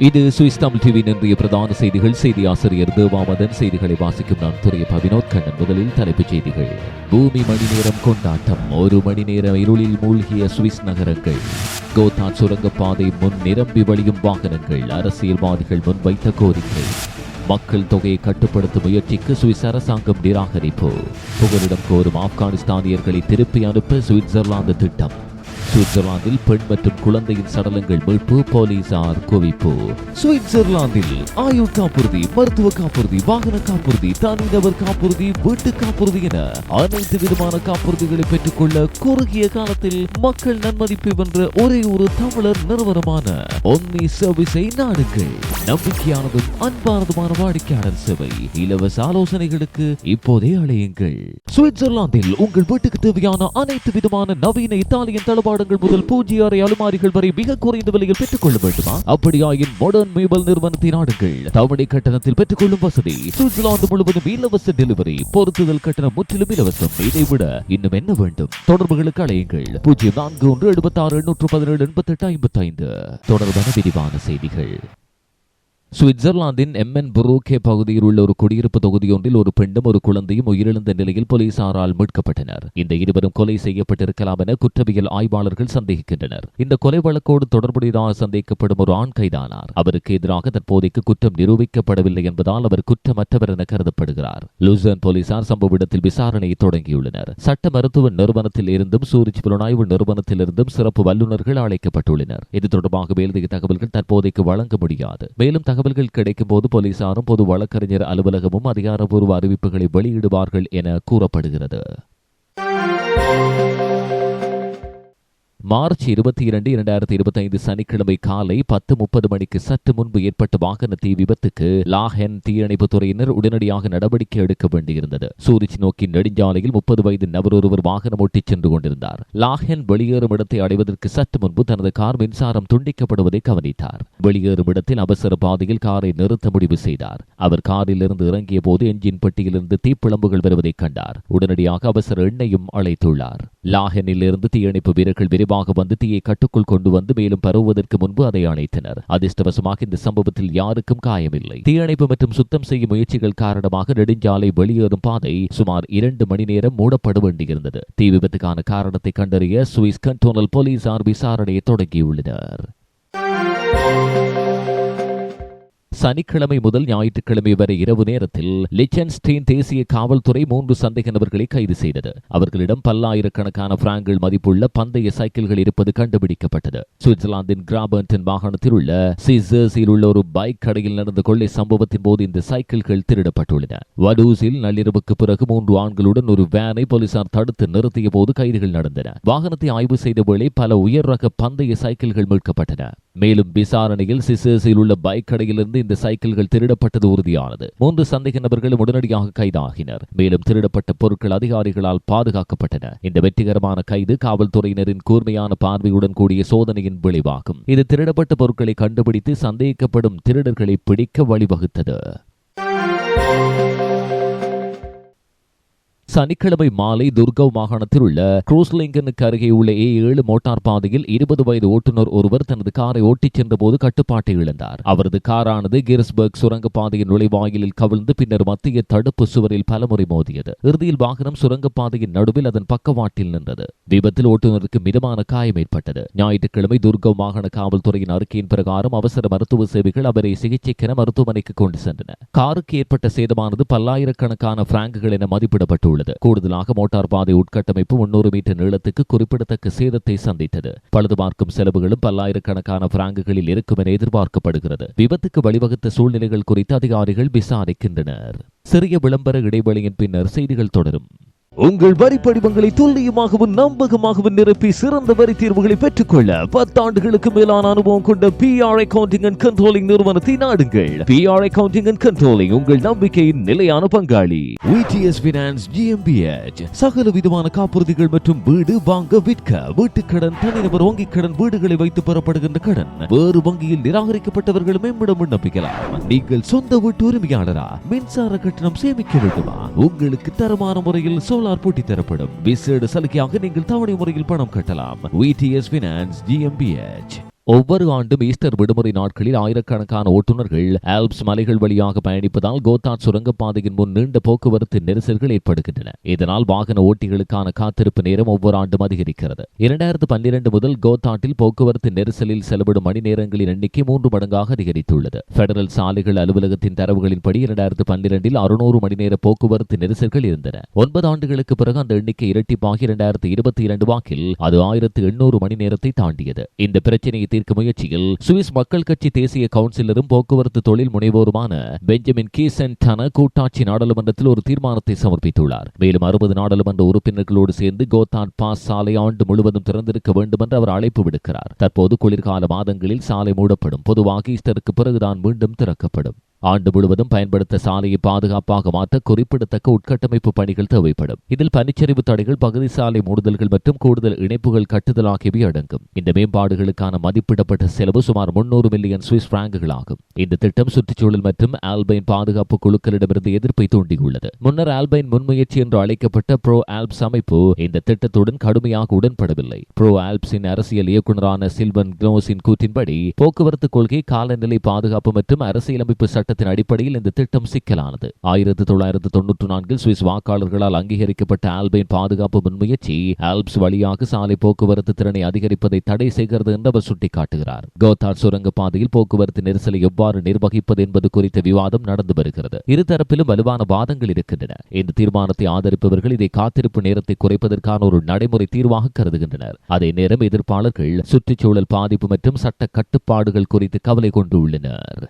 இது சுவிஸ் தமிழ் டிவியின் இன்றைய பிரதான செய்திகள். செய்தி ஆசிரியர் தேவாமதன் செய்திகளை வாசிக்கும் நான் துறைய வினோத். கண்ணன் முதலில் தலைப்புச் செய்திகள். பூமி மணி நேரம் கொண்டாட்டம். ஒரு மணி நேரம் இருளில் மூழ்கிய சுவிஸ் நகரங்கள். கோத்தான் சுரங்கப்பாதை முன் நிரம்பி வழியும் வாகனங்கள். அரசியல்வாதிகள் முன்வைத்த கோரிக்கை. மக்கள் தொகையை கட்டுப்படுத்தும் முயற்சிக்கு சுவிஸ் அரசாங்கம் நிராகரிப்பு. புகலிடம் கோரும் ஆப்கானிஸ்தானியர்களை திருப்பி அனுப்ப சுவிட்சர்லாந்து திட்டம். சுவிட்சர்லாந்தில் பெண் மற்றும் குழந்தையின் சடலங்கள் மீட்பு போலீசார் குவிப்பு. சுவிட்சர்லாந்தில் ஆயுள் காப்புறுதி மருத்துவ காப்புறுதி வாகன காப்புறுதி தனிநபர் காப்புறுதி வீட்டு காப்புறுதி என அனைத்து விதமான காப்புறுதிகளை பெற்றுக்கொள்ள குறுகிய காலத்தில் மக்கள் நன்மதிப்பை வென்ற ஒரே ஒரு தமிழர் நிறுவனமான ஒன்னி சர்வீஸை நாடுங்கள். நம்பிக்கையானதும் அன்பானதுமான வாடிக்கையாளர் சேவை இலவச ஆலோசனைகளுக்கு இப்போதே அழையுங்கள். சுவிட்சர்லாந்தில் உங்கள் வீட்டுக்கு தேவையான அனைத்து விதமான நவீன இத்தாலியன் தளபாடங்கள் முதல் பூஜ்ய அறை அலுமாரிகள் வரை மிக குறைந்த விலையில் பெற்றுக் கொள்ள வேண்டுமா? அப்படியாயின் மாடர்ன் மேபல் நிறுவனத்தின் நாடுங்கள் தவணை கட்டணத்தில் பெற்றுக்கொள்ளும் வசதி சுவிட்சர்லாந்து முழுவதும் இலவச டெலிவரி பொருத்துதல் கட்டணம் முற்றிலும் இலவசம். இதை விட இன்னும் என்ன வேண்டும்? தொடர்புகளுக்கு அழையுங்கள். பூஜ்ஜியம் நான்கு ஒன்று எழுபத்தி ஆறு எண்ணூற்று பதினேழு எண்பத்தி எட்டு ஐம்பத்தி ஐந்து தொடர்பான விரிவான செய்திகள். சுவிட்சர்லாந்தின் எம் என் புரோகே பகுதியில் உள்ள ஒரு குடியிருப்பு தொகுதியொன்றில் ஒரு பெண்ணும் ஒரு குழந்தையும் உயிரிழந்த நிலையில் போலீசாரால் மீட்கப்பட்டனர். இந்த இருவரும் கொலை செய்யப்பட்டிருக்கலாம் என குற்றவியல் ஆய்வாளர்கள் சந்தேகிக்கின்றனர். இந்த கொலை வழக்கோடு தொடர்புடையதாக சந்தேகிக்கப்படும் ஒரு ஆண் கைதானார். அவருக்கு எதிராக தற்போதைக்கு குற்றம் நிரூபிக்கப்படவில்லை என்பதால் அவர் குற்றமற்றவர் என கருதப்படுகிறார். லூசன் போலீசார் சம்பவ இடத்தில் விசாரணையை தொடங்கியுள்ளனர். சட்ட மருத்துவ நிறுவனத்தில் இருந்தும் சூரிஜ் புலனாய்வு நிறுவனத்தில் இருந்தும் சிறப்பு வல்லுநர்கள் அழைக்கப்பட்டுள்ளனர். இது தொடர்பாக மேலதிக தகவல்கள் தற்போதைக்கு வழங்க முடியாது. மேலும் தகவல் தகவல்கள் கிடைக்கும் போது போலீசாரும் பொது வழக்கறிஞர் அலுவலகமும் அதிகாரப்பூர்வ அறிவிப்புகளை வெளியிடுவார்கள் என கூறப்படுகிறது. மார்ச் இருபத்தி இரண்டு இரண்டாயிரத்தி இருபத்தி ஐந்து சனிக்கிழமை காலை பத்து முப்பது மணிக்கு சற்று முன்பு ஏற்பட்ட வாகன தீ விபத்துக்கு லாஹென் தீயணைப்பு துறையினர் உடனடியாக நடவடிக்கை எடுக்க வேண்டியிருந்தது. சூரிச் நோக்கி நெடுஞ்சாலையில் முப்பது வயது நபர் ஒருவர் வாகனம் ஓட்டிச் சென்று கொண்டிருந்தார். லாஹென் வெளியேறும் இடத்தை அடைவதற்கு சற்று முன்பு தனது கார் மின்சாரம் துண்டிக்கப்படுவதை கவனித்தார். வெளியேறும் இடத்தில் அவசர பாதையில் காரை நிறுத்த முடிவு செய்தார். அவர் காரில் இருந்து இறங்கிய போது என்ஜின் பெட்டியிலிருந்து தீப்பிழம்புகள் வருவதைக் கண்டார். உடனடியாக அவசர எண்ணையும் அழைத்துள்ளார். லாஹெனில் இருந்து தீயணைப்பு வீரர்கள் விரைவாக வந்து தீயை கட்டுக்குள் கொண்டு வந்து மேலும் பரவுவதற்கு முன்பு அதை அணைத்தனர். அதிர்ஷ்டவசமாக இந்த சம்பவத்தில் யாருக்கும் காயமில்லை. தீயணைப்பு மற்றும் சுத்தம் செய்யும் முயற்சிகள் காரணமாக நெடுஞ்சாலை வெளியேறும் பாதை சுமார் இரண்டு மணி நேரம் மூடப்பட வேண்டியிருந்தது. தீ விபத்துக்கான காரணத்தை கண்டறிய சுவிஸ் கண்டோனல் போலீசார் விசாரணையை தொடங்கியுள்ளனர். சனிக்கிழமை முதல் ஞாயிற்றுக்கிழமை வரை இரவு நேரத்தில் லிச்சன்ஸ்டீன் தேசிய காவல்துறை மூன்று சந்தேக நபர்களை கைது செய்தது. அவர்களிடம் பல்லாயிரக்கணக்கான பிராங்கில் மதிப்புள்ள பந்தய சைக்கிள்கள் இருப்பது கண்டுபிடிக்கப்பட்டது. சுவிட்சர்லாந்தின் கிராபர்டன் மாகாணத்தில் உள்ள சிசர்ஸில் உள்ள ஒரு பைக் கடையில் நடந்த கொள்ளை சம்பவத்தின் போது இந்த சைக்கிள்கள் திருடப்பட்டுள்ளன. வடூஸில் நள்ளிரவுக்கு பிறகு மூன்று ஆண்களுடன் ஒரு வேனை போலீசார் தடுத்து நிறுத்திய போது கைதுகள் நடந்தன. வாகனத்தை ஆய்வு செய்த வேளை பல உயர் ரக பந்தய சைக்கிள்கள் மீட்கப்பட்டன. மேலும் விசாரணையில் சிசர்ஸில் உள்ள பைக் கடையிலிருந்து இந்த சைக்கிள்கள் திருடப்பட்டது உறுதியானது. மூன்று சந்தேக நபர்களும் உடனடியாக கைதாகினர். மேலும் திருடப்பட்ட பொருட்கள் அதிகாரிகளால் பாதுகாக்கப்பட்டன. இந்த வெற்றிகரமான கைது காவல்துறையினரின் கூர்மையான பார்வையுடன் கூடிய சோதனையின் விளைவாகும். இது திருடப்பட்ட பொருட்களை கண்டுபிடித்து சந்தேகிக்கப்படும் திருடர்களை பிடிக்க வழிவகுத்தது. சனிக்கிழமை மாலை துர்கவ் மாகாணத்தில் உள்ள குரூஸ்லிங்கனுக்கு அருகே உள்ள ஏ ஏழு மோட்டார் பாதையில் இருபது வயது ஓட்டுநர் ஒருவர் தனது காரை ஓட்டிச் சென்றபோது கட்டுப்பாட்டை இழந்தார். அவரது காரானது கிர்ஸ்பர்க் சுரங்கப்பாதையின் நுழைவாயிலில் கவிழ்ந்து பின்னர் மத்திய தடுப்பு சுவரில் பலமுறை மோதியது. இறுதியில் வாகனம் சுரங்கப்பாதையின் நடுவில் அதன் பக்கவாட்டில் நின்றது. விபத்தில் ஓட்டுநருக்கு மிதமான காயம் ஏற்பட்டது. ஞாயிற்றுக்கிழமை துர்கவ் மாகாண காவல்துறையின் அறிக்கையின் பிரகாரம் அவசர மருத்துவ சேவைகள் அவரை சிகிச்சைக்கென மருத்துவமனைக்கு கொண்டு சென்றன. காருக்கு ஏற்பட்ட சேதமானது பல்லாயிரக்கணக்கான பிராங்குகள் என மதிப்பிடப்பட்டுள்ளது. உள்ளது கூடுதலாக மோட்டார் பாதை உட்கட்டமைப்பு முன்னூறு மீட்டர் நீளத்துக்கு குறிப்பிடத்தக்க சேதத்தை சந்தித்தது. பழுது பார்க்கும் செலவுகளும் பல்லாயிரக்கணக்கான பிராங்குகளில் இருக்கும் என எதிர்பார்க்கப்படுகிறது. விபத்துக்கு வழிவகுத்த சூழ்நிலைகள் குறித்து அதிகாரிகள் விசாரிக்கின்றனர். சிறிய விளம்பர இடைவெளியின் பின்னர் செய்திகள் தொடரும். உங்கள் வரி படிவங்களை துல்லியமாகவும் நம்பகமாகவும் நிரப்பி சிறந்த வரி தீர்வுகளை பெற்றுக்கொள்ள பத்தாண்டுகளுக்கு மேலான அனுபவம் கொண்ட P R accounting and controlling நிறுவனத்தை நாடுங்கள். P R accounting and controlling உங்கள் நம்பிக்கையின் நிலையான பங்காளி. விடிஎஸ் பினான்ஸ் ஜிஎம்பிஎச் சகல விதமான காப்புறுதிகள் மற்றும் வீடு வாங்க விற்க வீட்டுக்கடன் தனிநபர் வங்கிக் கடன் வீடுகளை வைத்து பெறப்படுகின்ற கடன் வேறு வங்கியில் நிராகரிக்கப்பட்டவர்களும் மேம்பிடம் விண்ணப்பிக்கலாம். நீங்கள் சொந்த வீட்டு உரிமையாளரா? மின்சார கட்டணம் சேமிக்க வேண்டுமா? உங்களுக்கு தரமான முறையில் சோலார் பூட்டி தரப்படும். விசேட சலுகையாக நீங்கள் தவணை முறையில் பணம் கட்டலாம். விடிஎஸ் பினான்ஸ் ஜிஎம்பிஎச் ஒவ்வொரு ஆண்டும் ஈஸ்டர் விடுமுறை நாட்களில் ஆயிரக்கணக்கான ஓட்டுநர்கள் ஆல்ப்ஸ் மலைகள் வழியாக பயணிப்பதால் கோத்தாட் சுரங்கப்பாதையின் முன் நீண்ட போக்குவரத்து நெரிசல்கள் ஏற்படுகின்றன. இதனால் வாகன ஓட்டிகளுக்கான காத்திருப்பு நேரம் ஒவ்வொரு ஆண்டும் அதிகரிக்கிறது. இரண்டாயிரத்து பன்னிரண்டு முதல் கோத்தாட்டில் போக்குவரத்து நெரிசலில் செலவிடும் மணி நேரங்களின் எண்ணிக்கை மூன்று மடங்காக அதிகரித்துள்ளது. பெடரல் சாலைகள் அலுவலகத்தின் தரவுகளின்படி இரண்டாயிரத்து பன்னிரண்டில் அறுநூறு மணி நேர போக்குவரத்து நெரிசல்கள் இருந்தன. ஒன்பது ஆண்டுகளுக்கு பிறகு அந்த எண்ணிக்கை இரட்டிப்பாகி இரண்டாயிரத்து இருபத்தி இரண்டு வாக்கில் அது ஆயிரத்து எண்ணூறு மணி நேரத்தை தாண்டியது. இந்த பிரச்சனையை தீர்க்கும் முயற்சியில் சுவிஸ் மக்கள் கட்சி தேசிய கவுன்சிலரும் போக்குவரத்து தொழில் முனைவோருமான பெஞ்சமின் கீசன்டான கூட்டாட்சி நாடாளுமன்றத்தில் ஒரு தீர்மானத்தை சமர்ப்பித்துள்ளார். மேலும் அறுபது நாடாளுமன்ற உறுப்பினர்களோடு சேர்ந்து கோத்தான் பாஸ் சாலை ஆண்டு முழுவதும் திறந்திருக்க வேண்டும் என்று அவர் அழைப்பு விடுக்கிறார். தற்போது குளிர்கால மாதங்களில் சாலை மூடப்படும். பொதுவாக ஈஸ்டருக்கு பிறகுதான் மீண்டும் திறக்கப்படும். ஆண்டு முழுவதும் பயன்படுத்த சாலையை பாதுகாப்பாக மாற்ற குறிப்பிடத்தக்க உட்கட்டமைப்பு பணிகள் தேவைப்படும். இதில் பனிச்சரிவு தடைகள் பகுதி சாலை மூடுதல்கள் மற்றும் கூடுதல் இணைப்புகள் கட்டுதல் ஆகியவை அடங்கும். இந்த மேம்பாடுகளுக்கான மதிப்பிடப்பட்ட செலவு சுமார் முன்னூறு மில்லியன் சுவிஸ் பிராங்குகள் ஆகும் இந்த திட்டம் சுற்றுச்சூழல் மற்றும் ஆல்பைன் பாதுகாப்பு குழுக்களிடமிருந்து எதிர்ப்பை தூண்டியுள்ளது. முன்னர் ஆல்பைன் முன்முயற்சி என்று அழைக்கப்பட்ட ப்ரோ ஆல்ப்ஸ் அமைப்பு இந்த திட்டத்துடன் கடுமையாக உடன்படவில்லை. ப்ரோ ஆல்ப்ஸின் அரசியல் இயக்குநரான சில்வன் க்ளோஸின் கூற்றின்படி போக்குவரத்து கொள்கை காலநிலை பாதுகாப்பு மற்றும் அரசியலமைப்பு சட்ட சட்டத்தின் அடிப்படையில் இந்த திட்டம் சிக்கலானது. ஆயிரத்தி தொள்ளாயிரத்து தொன்னூற்று நான்கில் சுவிஸ் வாக்காளர்களால் அங்கீகரிக்கப்பட்ட ஆல்பைன் பாதுகாப்பு முன்முயற்சி ஆல்ப்ஸ் வழியாக சாலை போக்குவரத்து திறனை அதிகரிப்பதை தடை செய்கிறது என்று அவர் சுட்டிக்காட்டுகிறார். சுரங்க பாதையில் போக்குவரத்து நெரிசலை எவ்வாறு நிர்வகிப்பது என்பது குறித்த விவாதம் நடந்து வருகிறது. இருதரப்பிலும் வலுவான வாதங்கள் இருக்கின்றன. இந்த தீர்மானத்தை ஆதரிப்பவர்கள் இதை காத்திருப்பு நேரத்தை குறைப்பதற்கான ஒரு நடைமுறை தீர்வாக கருதுகின்றனர். அதே நேரம் எதிர்ப்பாளர்கள் சுற்றுச்சூழல் பாதிப்பு மற்றும் சட்ட கட்டுப்பாடுகள் குறித்து கவலை கொண்டுள்ளனர்.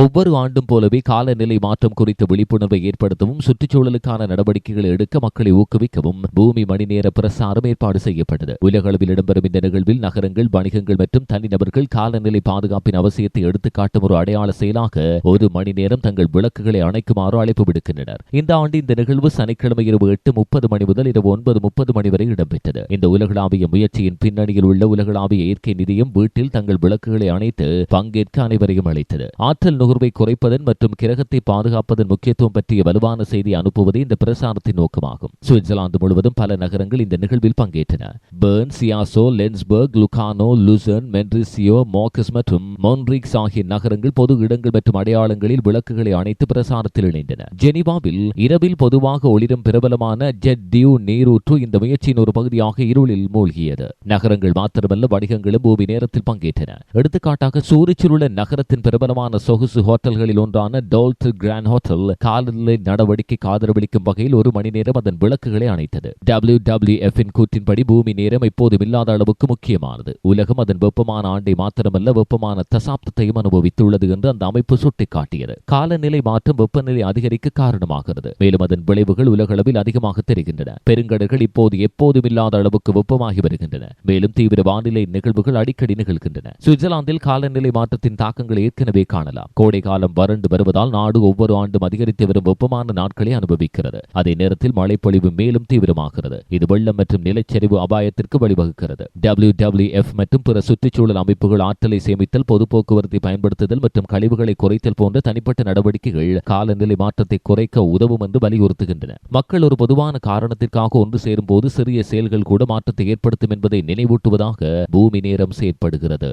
ஒவ்வொரு ஆண்டும் போலவே காலநிலை மாற்றம் குறித்த விழிப்புணர்வை ஏற்படுத்தவும் சுற்றுச்சூழலுக்கான நடவடிக்கைகளை எடுக்க மக்களை ஊக்குவிக்கவும் பூமி மணிநேர பிரசாரம் ஏற்பாடு செய்யப்பட்டது. உலக அளவில் இடம்பெறும் இந்த நிகழ்வில் நகரங்கள் வணிகங்கள் மற்றும் தனிநபர்கள் காலநிலை பாதுகாப்பின் அவசியத்தை எடுத்துக்காட்டும் ஒரு அடையாள செயலாக ஒரு மணி நேரம் தங்கள் விளக்குகளை அணைக்குமாறு அழைப்பு விடுக்கின்றனர். இந்த ஆண்டு இந்த நிகழ்வு சனிக்கிழமை இரவு எட்டு முப்பது மணி முதல் இரவு ஒன்பது முப்பது மணி வரை இடம்பெற்றது. இந்த உலகளாவிய முயற்சியின் பின்னணியில் உள்ள உலகளாவிய இயற்கை நிதியம் வீட்டில் தங்கள் விளக்குகளை அணைத்து பங்கேற்க அனைவரையும் அழைத்தது. ஆற்றல் நுகர்வை குறைப்பதன் மற்றும் கிரகத்தை பாதுகாப்பதன் முக்கியத்துவம் பற்றிய வலுவான செய்தி அனுப்புவதே இந்த பிரசாரத்தின் நோக்கமாகும். சுவிட்சர்லாந்து முழுவதும் பல நகரங்கள் இந்த நிகழ்வில் பங்கேற்றன. பேர்ன் சியாசோ லென்ஸ்பர்க் லுகானோ லூசன் மென்ரிசியோ மோக்கஸ் மற்றும் மொன்ரிக்ஸ் ஆகிய நகரங்கள் பொது இடங்கள் மற்றும் அடையாளங்களில் விளக்குகளை அணைத்து பிரசாரத்தில் இணைந்தன. ஜெனிவாவில் இரவில் பொதுவாக ஒளிரும் பிரபலமான ஜெட் டியூ நீரூற்று இந்த முயற்சியின் ஒரு பகுதியாக இருளில் மூழ்கியது. நகரங்கள் மாத்திரமல்ல வணிகங்களும் பூமி நேரத்தில் பங்கேற்றன. எடுத்துக்காட்டாக சூரிச்சில் உள்ள நகரத்தின் பிரபலமான சொகுசு அரசு ஹோட்டல்களில் ஒன்றான டோல்ட் கிராண்ட் ஹோட்டல் காலநிலை நடவடிக்கைக்கு ஆதரவளிக்கும் வகையில் ஒரு மணி நேரம் அதன் விளக்குகளை அணைத்தது. டபிள்யூ டபிள்யூ எஃப்இன் கூற்றின்படி பூமி நேரம் இப்போதும் இல்லாத அளவுக்கு முக்கியமானது. உலகம் அதன் வெப்பமான ஆண்டை மாத்திரமல்ல வெப்பமான தசாப்தத்தையும் அனுபவித்துள்ளது என்று அந்த அமைப்பு சுட்டிக்காட்டியது. காலநிலை மாற்றம் வெப்பநிலை அதிகரிக்க காரணமாகிறது. மேலும் அதன் விளைவுகள் உலகளவில் அதிகமாக தெரிகின்றன. பெருங்கடல்கள் இப்போது எப்போதும் இல்லாத அளவுக்கு வெப்பமாகி வருகின்றன. மேலும் தீவிர வானிலை நிகழ்வுகள் அடிக்கடி நிகழ்கின்றன. சுவிட்சர்லாந்தில் காலநிலை மாற்றத்தின் தாக்கங்களை ஏற்கனவே காணலாம். கோடை காலம் வறண்டு வருவதால் நாடு ஒவ்வொரு ஆண்டும் அதிகரித்து வரும் வெப்பமான நாட்களை அனுபவிக்கிறது. அதே நேரத்தில் மழைப்பொழிவு மேலும் தீவிரமாகிறது. இது வெள்ளம் மற்றும் நிலச்சரிவு அபாயத்திற்கு வழிவகுக்கிறது. டபிள்யூ டபிள்யூ எஃப் மற்றும் பிற சுற்றுச்சூழல் அமைப்புகள் ஆற்றலை சேமித்தல் பொது போக்குவரத்தை பயன்படுத்துதல் மற்றும் கழிவுகளை குறைத்தல் போன்ற தனிப்பட்ட நடவடிக்கைகள் காலநிலை மாற்றத்தை குறைக்க உதவும் என்று வலியுறுத்துகின்றன. மக்கள் ஒரு பொதுவான காரணத்திற்காக ஒன்று சேரும் போது சிறிய செயல்கள் கூட மாற்றத்தை ஏற்படுத்தும் என்பதை நினைவூட்டுவதாக பூமி நேரம் செயற்படுகிறது.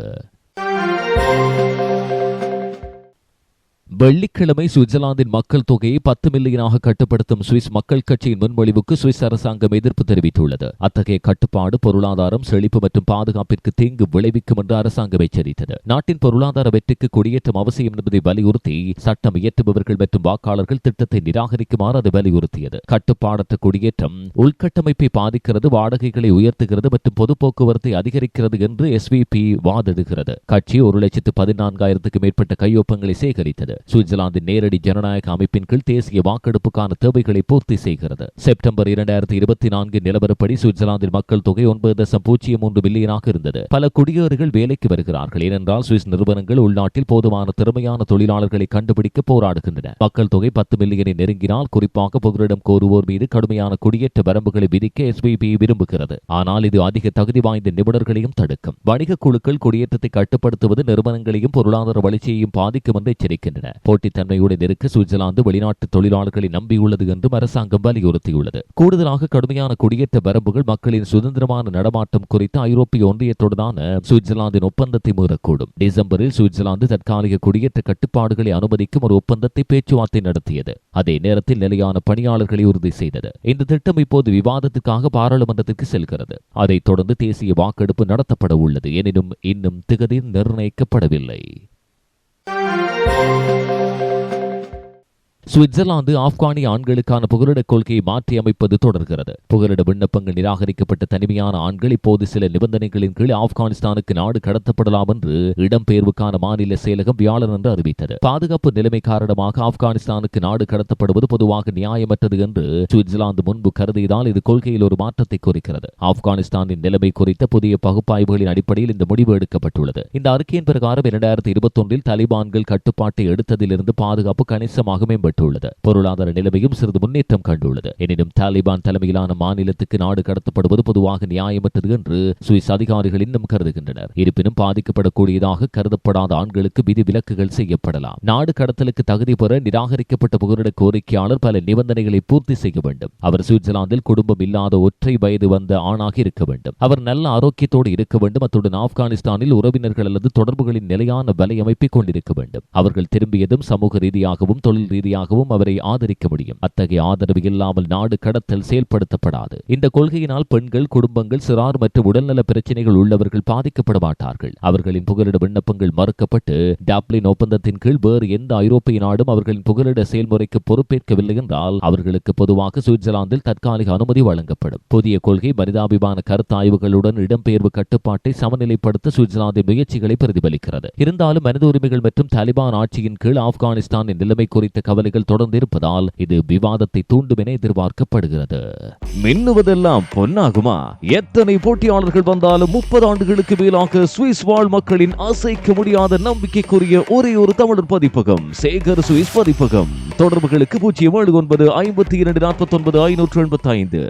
வெள்ளிக்கிழமை சுவிட்சர்லாந்தின் மக்கள் தொகையை பத்து மில்லியனாக கட்டுப்படுத்தும் சுவிஸ் மக்கள் கட்சியின் முன்மொழிவுக்கு சுவிஸ் அரசாங்கம் எதிர்ப்பு தெரிவித்துள்ளது. அத்தகைய கட்டுப்பாடு பொருளாதாரம் செழிப்பு மற்றும் பாதுகாப்பிற்கு தீங்கு விளைவிக்கும் என்று அரசாங்கம் எச்சரித்தது. நாட்டின் பொருளாதார வெற்றிக்கு குடியேற்றம் அவசியம் என்பதை வலியுறுத்தி சட்டம் இயற்றுபவர்கள் மற்றும் வாக்காளர்கள் திட்டத்தை நிராகரிக்குமாறு அது வலியுறுத்தியது. கட்டுப்பாடற்ற குடியேற்றம் உள்கட்டமைப்பை பாதிக்கிறது வாடகைகளை உயர்த்துகிறது மற்றும் பொது போக்குவரத்தை அதிகரிக்கிறது என்று எஸ்விபி வாதிடுகிறது. கட்சி ஒரு லட்சத்து பதினான்காயிரத்துக்கு மேற்பட்ட கையொப்பங்களை சேகரித்தது. சுவிட்சர்லாந்தின் நேரடி ஜனநாயக அமைப்பின் கீழ் தேசிய வாக்கெடுப்புக்கான தேவைகளை பூர்த்தி செய்கிறது. செப்டம்பர் இரண்டாயிரத்தி இருபத்தி நான்கு நிலவரப்படி சுவிட்சர்லாந்தின் மக்கள் தொகை ஒன்பது தசம் பூஜ்ஜியம் மூன்று மில்லியனாக இருந்தது. பல குடியேறுகள் வேலைக்கு வருகிறார்கள். ஏனென்றால் சுவிஸ் நிறுவனங்கள் உள்நாட்டில் போதுமான திறமையான தொழிலாளர்களை கண்டுபிடிக்க போராடுகின்றன. மக்கள் தொகை பத்து மில்லியனை நெருங்கினால் குறிப்பாக புகரிடம் கோருவோர் மீது கடுமையான குடியேற்ற வரம்புகளை விதிக்க எஸ்பிபி விரும்புகிறது. ஆனால் இது அதிக தகுதி வாய்ந்த நிபுணர்களையும் தடுக்கும். வணிக குழுக்கள் குடியேற்றத்தை கட்டுப்படுத்துவது நிறுவனங்களையும் பொருளாதார வளர்ச்சியையும் பாதிக்கும் என்று எச்சரிக்கின்றன. போட்டித்தன்மையுடன் இருக்க. சுவிட்சர்லாந்து வெளிநாட்டு தொழிலாளர்களை நம்பியுள்ளது என்றும் அரசாங்கம் வலியுறுத்தியுள்ளது. கூடுதலாக கடுமையான குடியேற்ற வரம்புகள் மக்களின் சுதந்திரமான நடமாட்டம் குறித்து ஐரோப்பிய ஒன்றியத்துடனான சுவிட்சர்லாந்தின் ஒப்பந்தத்தை மீறக்கூடும். டிசம்பரில் சுவிட்சர்லாந்து தற்காலிக குடியேற்ற கட்டுப்பாடுகளை அனுமதிக்கும் ஒரு ஒப்பந்தத்தை பேச்சுவார்த்தை நடத்தியது. அதே நேரத்தில் நிலையான பணியாளர்களை உறுதி செய்தது. இந்த திட்டம் இப்போது விவாதத்துக்காக பாராளுமன்றத்திற்கு செல்கிறது. அதைத் தொடர்ந்து தேசிய வாக்கெடுப்பு நடத்தப்பட உள்ளது எனினும் இன்னும் திகதி நிர்ணயிக்கப்படவில்லை. சுவிட்சர்லாந்து ஆப்கானிய ஆண்களுக்கான புகலிட கொள்கையை மாற்றியமைப்பது தொடர்கிறது. புகலிட விண்ணப்பங்கள் நிராகரிக்கப்பட்ட தனிமையான ஆண்கள் இப்போது சில நிபந்தனைகளின் கீழ் ஆப்கானிஸ்தானுக்கு நாடு கடத்தப்படலாம் என்று இடம்பெயர்வுக்கான மாநில செயலகம் வியாழன் என்று அறிவித்தது. பாதுகாப்பு நிலைமை காரணமாக ஆப்கானிஸ்தானுக்கு நாடு கடத்தப்படுவது பொதுவாக நியாயமற்றது என்று சுவிட்சர்லாந்து முன்பு கருதியதால் இது கொள்கையில் ஒரு மாற்றத்தை குறிக்கிறது. ஆப்கானிஸ்தானின் நிலைமை குறித்த புதிய பகுப்பாய்வுகளின் அடிப்படையில் இந்த முடிவு எடுக்கப்பட்டுள்ளது. இந்த அறிக்கையின் பிரகாரம் இரண்டாயிரத்தி இருபத்தி ஒன்றில் தலிபான்கள் கட்டுப்பாட்டை எடுத்ததிலிருந்து பாதுகாப்பு கணிசமாக மேம்பட்டு மேம்பட்டுள்ளது பொருளாதார நிலைமையும் சிறிது முன்னேற்றம் கண்டுள்ளது. எனினும் தாலிபான் தலைமையிலான மாநிலத்துக்கு நாடு கடத்தப்படுவது பொதுவாக நியாயமற்றது என்று சுவிஸ் அதிகாரிகள் இன்னும் கருதுகின்றனர். இருப்பினும் பாதிக்கப்படக்கூடியதாக கருதப்படாத ஆண்களுக்கு விதி விலக்குகள் செய்யப்படலாம். நாடு கடத்தலுக்கு தகுதி பெற நிராகரிக்கப்பட்ட புகலிட கோரிக்கையாளர் பல நிபந்தனைகளை பூர்த்தி செய்ய வேண்டும். அவர் சுவிட்சர்லாந்தில் குடும்பம் இல்லாத ஒற்றை வயது வந்த ஆணாக இருக்க வேண்டும். அவர் நல்ல ஆரோக்கியத்தோடு இருக்க வேண்டும். அத்துடன் ஆப்கானிஸ்தானில் உறவினர்கள் அல்லது தொடர்புகளின் நிலையான வலையமைப்பை கொண்டிருக்க வேண்டும். அவர்கள் திரும்பியதும் சமூக ரீதியாகவும் தொழில் ரீதியாக ரீதியாகவும் அவரை ஆதரிக்க முடியும். அத்தகைய ஆதரவு இல்லாமல் நாடு கடத்தல் செயல்படுத்தப்படாது. இந்த கொள்கையினால் பெண்கள் குடும்பங்கள் சிறார் மற்றும் உடல்நல பிரச்சனைகள் உள்ளவர்கள் பாதிக்கப்பட மாட்டார்கள். அவர்களின் புகலிட விண்ணப்பங்கள் மறுக்கப்பட்டு டப்ளின் ஒப்பந்தத்தின் கீழ் வேறு எந்த ஐரோப்பிய நாடும் அவர்களின் புகலிட செயல்முறைக்கு பொறுப்பேற்கவில்லை என்றால் அவர்களுக்கு பொதுவாக சுவிட்சர்லாந்தில் தற்காலிக அனுமதி வழங்கப்படும். புதிய கொள்கை மனிதாபிமான கருத்தாய்வுகளுடன் இடம்பெயர்வு கட்டுப்பாட்டை சமநிலைப்படுத்த சுவிட்சர்லாந்தின் முயற்சிகளை பிரதிபலிக்கிறது. இருந்தாலும் மனித உரிமைகள் மற்றும் தாலிபான் ஆட்சியின் கீழ் ஆப்கானிஸ்தானின் நிலைமை குறித்த கவலைகள் தொடர்ந்து இருப்பதால் இது விவாதத்தை தூண்டும் என எதிர்பார்க்கப்படுகிறது. மின்னுவதெல்லாம் பொன்னாகுமா? எத்தனை போட்டியாளர்கள் வந்தாலும் முப்பது ஆண்டுகளுக்கு மேலாக சுவிஸ் வாழ் மக்களின் அசைக்க முடியாத நம்பிக்கைக்குரிய ஒரே ஒரு தமிழர் பதிப்பகம் சேகர் சுவிஸ் பதிப்பகம். தொடர்புகளுக்கு பூஜ்ஜியம் ஏழு ஒன்பது ஐம்பத்தி இரண்டு நாற்பத்தி ஒன்பது ஐநூற்று எண்பத்தி ஐந்து